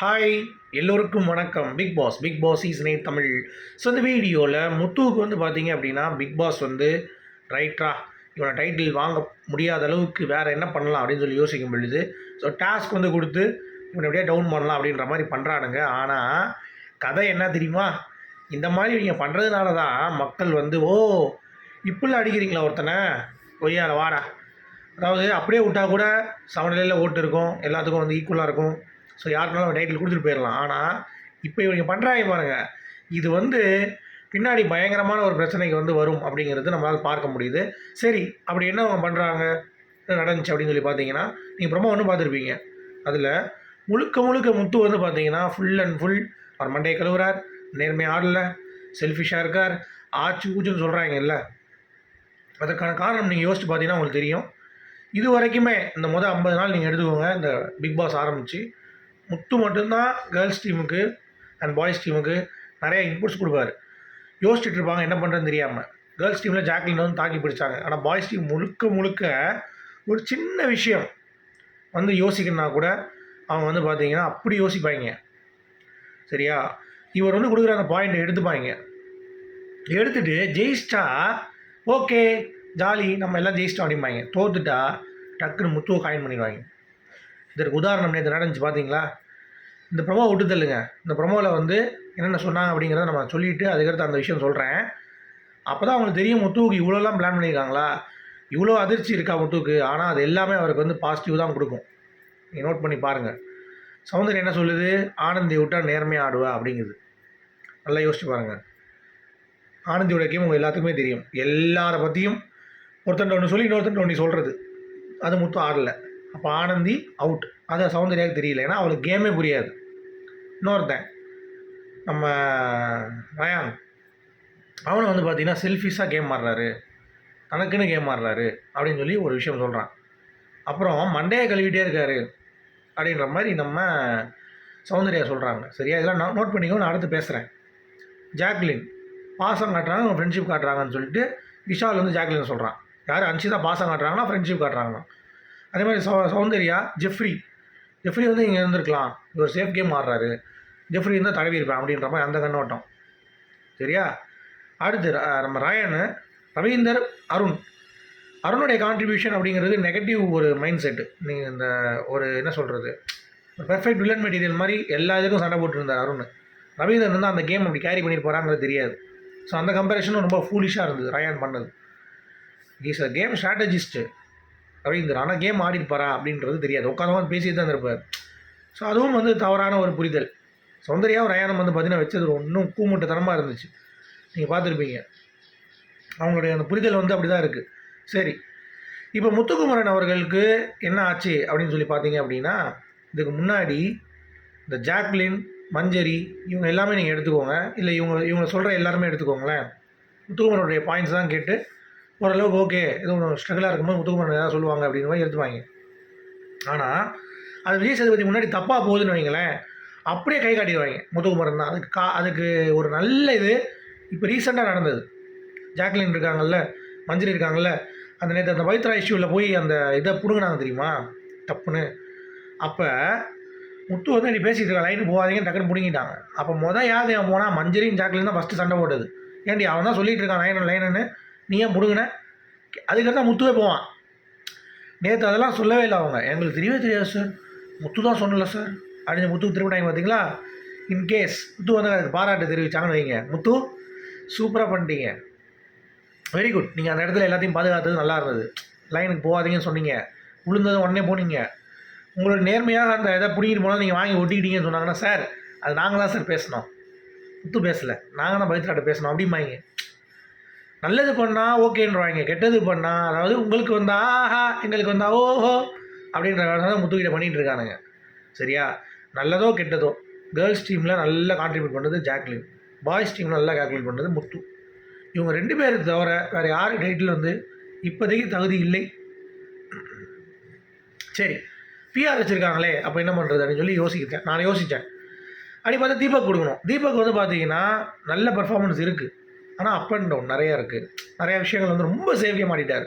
Hi எல்லோருக்கும் வணக்கம். Bigg Boss Bigg Boss சீசனே தமிழ். ஸோ இந்த வீடியோவில் முத்துவுக்கு வந்து பார்த்தீங்க அப்படின்னா பிக் பாஸ் வந்து ரைட்ரா இவனை டைட்டில் வாங்க முடியாத அளவுக்கு வேறு என்ன பண்ணலாம் அப்படின்னு சொல்லி யோசிக்கும் பொழுது ஸோ டாஸ்க் வந்து கொடுத்து இவனை எப்படியே டவுன் பண்ணலாம் அப்படின்ற மாதிரி பண்ணுறானுங்க ஆனால் கதை என்ன தெரியுமா? இந்த மாதிரி நீங்கள் பண்ணுறதுனால தான் மக்கள் வந்து ஓ இப்படிலாம் அடிக்கிறீங்களா ஒருத்தனை? ஒய்யால வாடா. அதாவது அப்படியே விட்டா கூட சமநிலையில் ஓட்டு இருக்கும். எல்லாத்துக்கும் வந்து ஈக்குவலாக இருக்கும். ஸோ யாருக்குனாலும் டைட்டில் கொடுத்துட்டு போயிடலாம் ஆனால் இப்போ இவங்க பண்ணுறாங்க பாருங்கள் இது வந்து பின்னாடி பயங்கரமான ஒரு பிரச்சனைக்கு வந்து வரும் அப்படிங்கிறது நம்மளால் பார்க்க முடியுது. சரி அப்படி என்ன அவங்க பண்ணுறாங்க நடந்துச்சு அப்படின்னு சொல்லி பார்த்தீங்கன்னா நீங்கள் ப்ரொமோ ஒன்று பார்த்துருப்பீங்க. அதில் முழுக்க முழுக்க முத்து வந்து பார்த்தீங்கன்னா ஃபுல் அண்ட் ஃபுல் அவர் மண்டையை கழுவுறார். நேர்மையாக ஆடல. செல்ஃபிஷாக இருக்கார். ஆச்சு ஊச்சுன்னு சொல்கிறாங்க இல்லை அதற்கான காரணம் நீங்கள் யோசிச்சு பார்த்தீங்கன்னா உங்களுக்கு தெரியும். இது வரைக்குமே இந்த மொதல் ஐம்பது நாள் நீங்கள் எடுத்துக்கோங்க. இந்த பிக் பாஸ் ஆரம்பித்து முத்து மட்டும்தான் கேர்ள்ஸ் டீமுக்கு அண்ட் பாய்ஸ் டீமுக்கு நிறைய இன்புட்ஸ் கொடுப்பாரு. யோசிச்சுட்டு இருப்பாங்க என்ன பண்ணுறதுன்னு தெரியாமல் கேர்ள்ஸ் டீமில் ஜாக்லின் வந்து தாக்கி பிடிச்சாங்க. ஆனால் பாய்ஸ் டீம் முழுக்க முழுக்க ஒரு சின்ன விஷயம் வந்து யோசிக்கணும்னா கூட அவங்க வந்து பார்த்தீங்கன்னா அப்படி யோசிப்பாங்க. சரியா? இவர் வந்து கொடுக்குற அந்த பாயிண்ட்டை எடுத்துப்பாங்க. எடுத்துட்டு ஜெயிச்சிட்டா ஓகே ஜாலி நம்ம எல்லாம் ஜெயிச்சிட்டோம் அப்படிம்பாங்க. தோத்துட்டா டக்குன்னு முத்துவை காயின் பண்ணிடுவாங்க. இதற்கு உதாரணம் நேற்று நடந்துச்சு பார்த்தீங்களா இந்த ப்ரொமோ விட்டு தள்ளுங்க. இந்த ப்ரொமோவில் வந்து என்னென்ன சொன்னாங்க அப்படிங்கிறத நம்ம சொல்லிவிட்டு அதுக்கடுத்து அந்த விஷயம் சொல்கிறேன் அப்போ தான் அவங்களுக்கு தெரியும் முத்துவுக்கு இவ்வளோலாம் பிளான் பண்ணியிருக்காங்களா? இவ்வளோ அதிர்ச்சி இருக்கா முத்துவுக்கு? ஆனால் அது எல்லாமே அவருக்கு வந்து பாசிட்டிவ் தான் கொடுக்கும். நீங்கள் நோட் பண்ணி பாருங்கள் சௌந்தர் என்ன சொல்லுது? ஆனந்தி விட்டால் நேர்மையாக ஆடுவா அப்படிங்குது. நல்லா யோசிச்சு பாருங்கள் ஆனந்தியோட கேம் உங்கள் எல்லாத்துக்குமே தெரியும். எல்லாரை பற்றியும் ஒருத்தன் ஒன்று சொல்லி இன்னொருத்தன் ஒன்று சொல்கிறது அது முத்து ஆடலை. அப்போ ஆனந்தி அவுட் அது சௌந்தர்யாவுக்கு தெரியல. ஏன்னா அவளுக்கு கேமே புரியாது. இன்னொருத்தன் நம்ம ரயான் அவனை வந்து பார்த்தீங்கன்னா செல்ஃபிஷாக கேம் ஆடுறாரு. தனக்குன்னு கேம் ஆடுறாரு. அப்படின்னு சொல்லி ஒரு விஷயம் சொல்கிறான் அப்புறம் மண்டையை கழுவிட்டே இருக்காரு. அப்படின்ற மாதிரி நம்ம சௌந்தர்யா சொல்கிறாங்க சரியா? இதெல்லாம் நான் நோட் பண்ணிக்கோ நான் அடுத்து பேசுகிறேன் ஜாக்லின் பாசம் காட்டுறாங்க ஃப்ரெண்ட்ஷிப் காட்டுறாங்கன்னு சொல்லிட்டு விஷால் வந்து ஜாக்லின் சொல்கிறான் யார்? அன்ஷிதா பாசம் காட்டுறாங்கன்னா ஃப்ரெண்ட்ஷிப் காட்டுறாங்கன்னா அதே மாதிரி சௌ சௌந்தர்யா ஜெஃப்ரி. ஜெஃப்ரி வந்து இங்கே இருந்திருக்கலாம். இவர் சேஃப் கேம் ஆடுறாரு. ஜெஃப்ரி இருந்தால் தடவி இருப்பேன் அப்படின்ற மாதிரி அந்த கண்ணோட்டம். சரியா? அடுத்து நம்ம ராயன் ரவீந்தர் அருண். அருணுடைய கான்ட்ரிபியூஷன் அப்படிங்கிறது நெகட்டிவ் ஒரு மைண்ட் செட்டு நீங்கள் இந்த ஒரு என்ன சொல்கிறது ஒரு பெர்ஃபெக்ட் வில்லன் மெட்டீரியல் மாதிரி எல்லா இதுக்கும் சண்டை போட்டுருந்தார் அருண். ரவீந்திரன் வந்து அந்த கேம் அப்படி கேரி பண்ணிட்டு போகிறாங்கிறது தெரியாது. ஸோ அந்த கம்பேரிஷனும் ரொம்ப ஃபூலிஷாக இருந்தது ரயான் பண்ணது. Is a game strategist Ravindar ஆனால் கேம் ஆடிருப்பாரா அப்படின்றது தெரியாது. உட்காந்து பேசிட்டு தான் இருப்பார். ஸோ அதுவும் வந்து தவறான ஒரு புரிதல். சௌந்தர்யாவும் ரயானும் வந்து பார்த்தீங்கன்னா வச்சது இன்னும் கூமுட்டத்தனமாக இருந்துச்சு. நீங்கள் பார்த்துருப்பீங்க. அவங்களுடைய அந்த புரிதல் வந்து அப்படி தான் இருக்குது சரி. இப்போ முத்துக்குமரன் அவர்களுக்கு என்ன ஆச்சு அப்படின்னு சொல்லி பார்த்தீங்க அப்படின்னா இதுக்கு முன்னாடி இந்த ஜாக்லின் மஞ்சரி இவங்க எல்லாமே நீங்கள் எடுத்துக்கோங்க. இல்லை இவங்க இவங்க சொல்கிற எல்லாருமே எடுத்துக்கோங்களேன். முத்துக்குமரனுடைய பாயிண்ட்ஸ் தான் கேட்டு ஓரளவுக்கு ஓகே. எதுவும் ஸ்ட்ரகிளாக இருக்கும்போது முத்துக்குமரன் ஏதாவது சொல்லுவாங்க அப்படின்னு மாதிரி எடுத்துவாங்க ஆனால் அது விஜய் சேதுபதி முன்னாடி தப்பாக போகுதுன்னு வைங்களேன் அப்படியே கை காட்டிடுவாங்க முத்துக்குமரன் தான். அதுக்கு கா அதுக்கு ஒரு நல்ல இது இப்போ ரீசெண்டாக நடந்தது. ஜாக்லின் இருக்காங்கல்ல மஞ்சள் இருக்காங்கல்ல அந்த நேற்று அந்த பவித்ரா இஷ்யூவில் போய் அந்த இதை பிடுங்கினாங்க தெரியுமா? தப்புன்னு. அப்போ முத்து வந்து நீ பேசிட்டு இருக்க லைன் போகாதீங்க டக்குன்னு பிடுங்கிட்டாங்க. அப்போ மொதல் யார் போனால் மஞ்சரியும் ஜாக்லின் தான் ஃபஸ்ட்டு சண்டை போட்டது. ஏன்டி அவன் தான் சொல்லிகிட்டு இருக்கான் லைன் லைனுன்னு நீ ஏன் பிடுங்கின அதுக்கடுத்து தான் முத்துவே போவான். நேற்று அதெல்லாம் சொல்லவே இல்லை அவங்க. எங்களுக்கு தெரியவே தெரியாது சார் முத்து தான் சொன்னல சார் அப்படின்னு முத்துக்கு திரும்பிட்டாங்க பார்த்தீங்களா இன்கேஸ் முத்து வந்து அதுக்கு பாராட்டு தெரிவிச்சாங்கன்னு வைங்க. முத்து சூப்பராக பண்ணிட்டீங்க. வெரி குட் நீங்கள் அந்த இடத்துல எல்லாத்தையும் பாதுகாத்தது நல்லா இருந்தது. லைனுக்கு போகாதீங்கன்னு சொன்னீங்க. விழுந்ததும் உடனே போனீங்க. உங்களோட நேர்மையாக அந்த இதை பிடிக்கிட்டு போனால் நீங்கள் வாங்கி ஒட்டிக்கிட்டீங்கன்னு சொன்னாங்கன்னா சார் அது நாங்கள் தான் சார் பேசினோம் முத்து பேசலை. நாங்கள் தான் பவித்ராட்ட பேசினோம் அப்படிம்பாங்க. நல்லது பண்ணால் ஓகேன்றவாங்க கெட்டது பண்ணால் அதாவது உங்களுக்கு வந்தா ஆஹா எங்களுக்கு வந்தா ஓஹோ அப்படின்ற வேலை தான் முத்துக்கிட்ட பண்ணிகிட்டு இருக்கானுங்க. சரியா? நல்லதோ கெட்டதோ. கேர்ள்ஸ் டீமில் நல்லா கான்ட்ரிபியூட் பண்ணுறது ஜாக்லின் பாய்ஸ் டீமில் நல்லா கால்குலேட் பண்ணுறது முத்து. இவங்க ரெண்டு பேர் தவிர வேறு யார் டைட்டில் வந்து இப்போதைக்கு தகுதி இல்லை. சரி பிஆர் வச்சுருக்காங்களே அப்போ என்ன பண்ணுறது அப்படின்னு சொல்லி யோசிக்கிறேன். நான் யோசித்தேன் அப்படி பார்த்தா தீபக் கொடுக்கணும். தீபக் வந்து பார்த்தீங்கன்னா நல்ல பர்ஃபார்மன்ஸ் இருக்குது ஆனால் அப் அண்ட் டவுன் நிறையா இருக்குது நிறையா விஷயங்கள் வந்து ரொம்ப சேஃப்டியாக மாட்டிட்டார்.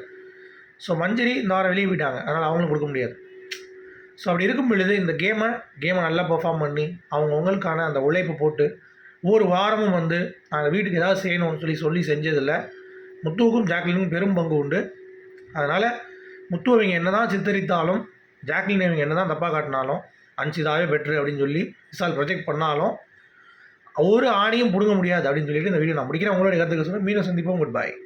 ஸோ மஞ்சரி இந்த வாரம் வெளியே போயிட்டாங்க. அதனால் அவங்களும் கொடுக்க முடியாது. ஸோ அப்படி இருக்கும் பொழுது இந்த கேமை கேமை நல்லா பெர்ஃபார்ம் பண்ணி அவங்கவுங்களுக்கான அந்த உழைப்பு போட்டு ஒவ்வொரு வாரமும் வந்து நாங்கள் வீட்டுக்கு ஏதாவது செய்யணும்னு சொல்லி சொல்லி செஞ்சதில்லை. முத்துவுக்கும் ஜாக்லினுக்கும் பெரும் பங்கு உண்டு. அதனால் முத்து அவங்க என்ன தான் சித்தரித்தாலும் ஜாக்லின் அவங்க என்ன தான் தப்பாக காட்டினாலும் அன்சிதாவே பெட்ரு அப்படின்னு சொல்லி விசால் ப்ரொஜெக்ட் பண்ணாலும் ஒரு ஆணையும் பிடுங்க முடியாது அப்படின்னு சொல்லிட்டு இந்த வீடியோ நான் முடிக்கிறேன். உங்களுடைய கருத்துக்கு சொன்னால் மீண்டும் சந்திப்போம். குட் பாய்